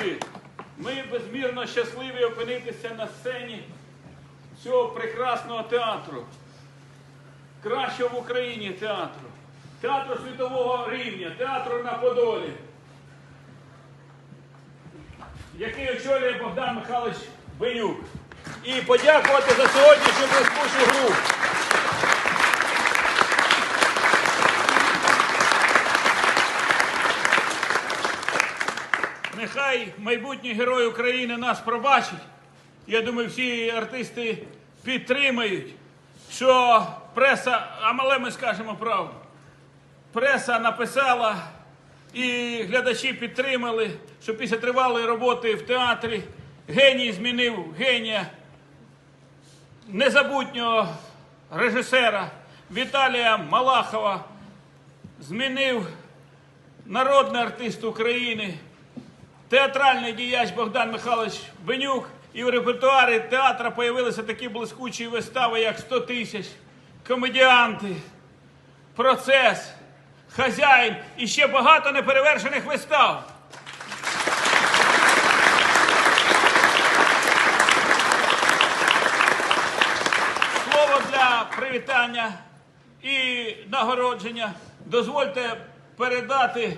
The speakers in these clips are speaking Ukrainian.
Друзі, ми безмірно щасливі опинитися на сцені цього прекрасного театру, кращого в Україні театру, театру світового рівня, театру на Подолі, який очолює Богдан Михайлович Бенюк. І подякувати за сьогоднішню блискучу Нехай майбутній герой України нас пробачить. Я думаю, всі артисти підтримають, що преса, а мале ми скажемо правду. Преса написала і глядачі підтримали, що після тривалої роботи в театрі геній змінив генія незабутнього режисера Віталія Малахова, змінив народний артист України, театральний діяч Богдан Михайлович Бенюк. І в репертуарі театра появилися такі блискучі вистави, як «100 тисяч, комедіанти, процес, хазяїн і ще багато неперевершених вистав. Слово для привітання і нагородження дозвольте передати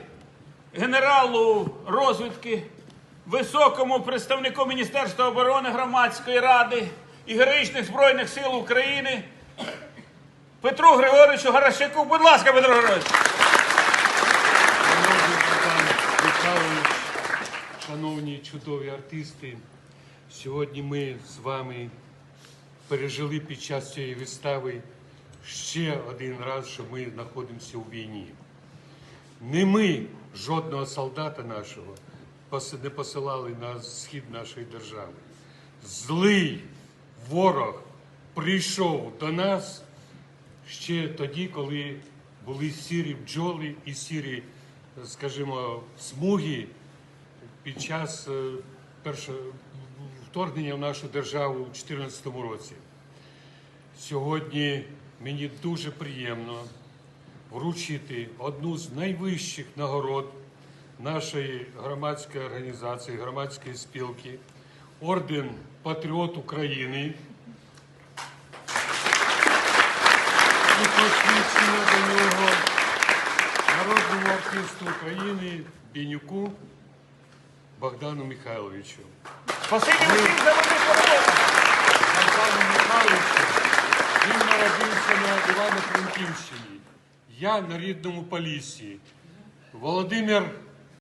генералу розвідки, високому представнику Міністерства оборони громадської ради і героїчних Збройних сил України Петру Григоровичу Гарашяку. Будь ласка, Петро Григорович. Шановні чудові артисти, сьогодні ми з вами пережили під час цієї вистави ще один раз, що ми знаходимося у війні. Не ми жодного солдата нашого не посилали на схід нашої держави. Злий ворог прийшов до нас ще тоді, коли були сірі бджоли і сірі, скажімо, смуги під час е, першого вторгнення в нашу державу у 2014 році. Сьогодні мені дуже приємно вручити одну з найвищих нагород нашої громадської організації, громадської спілки, орден Патріот України. і посвідчення до нього народному артисту України Бінюку Богдану Михайловичу. Спасибі всім за. Богдану Михайловичу він народився на Івано-Франківщині. Я на рідному Поліссі. Володимир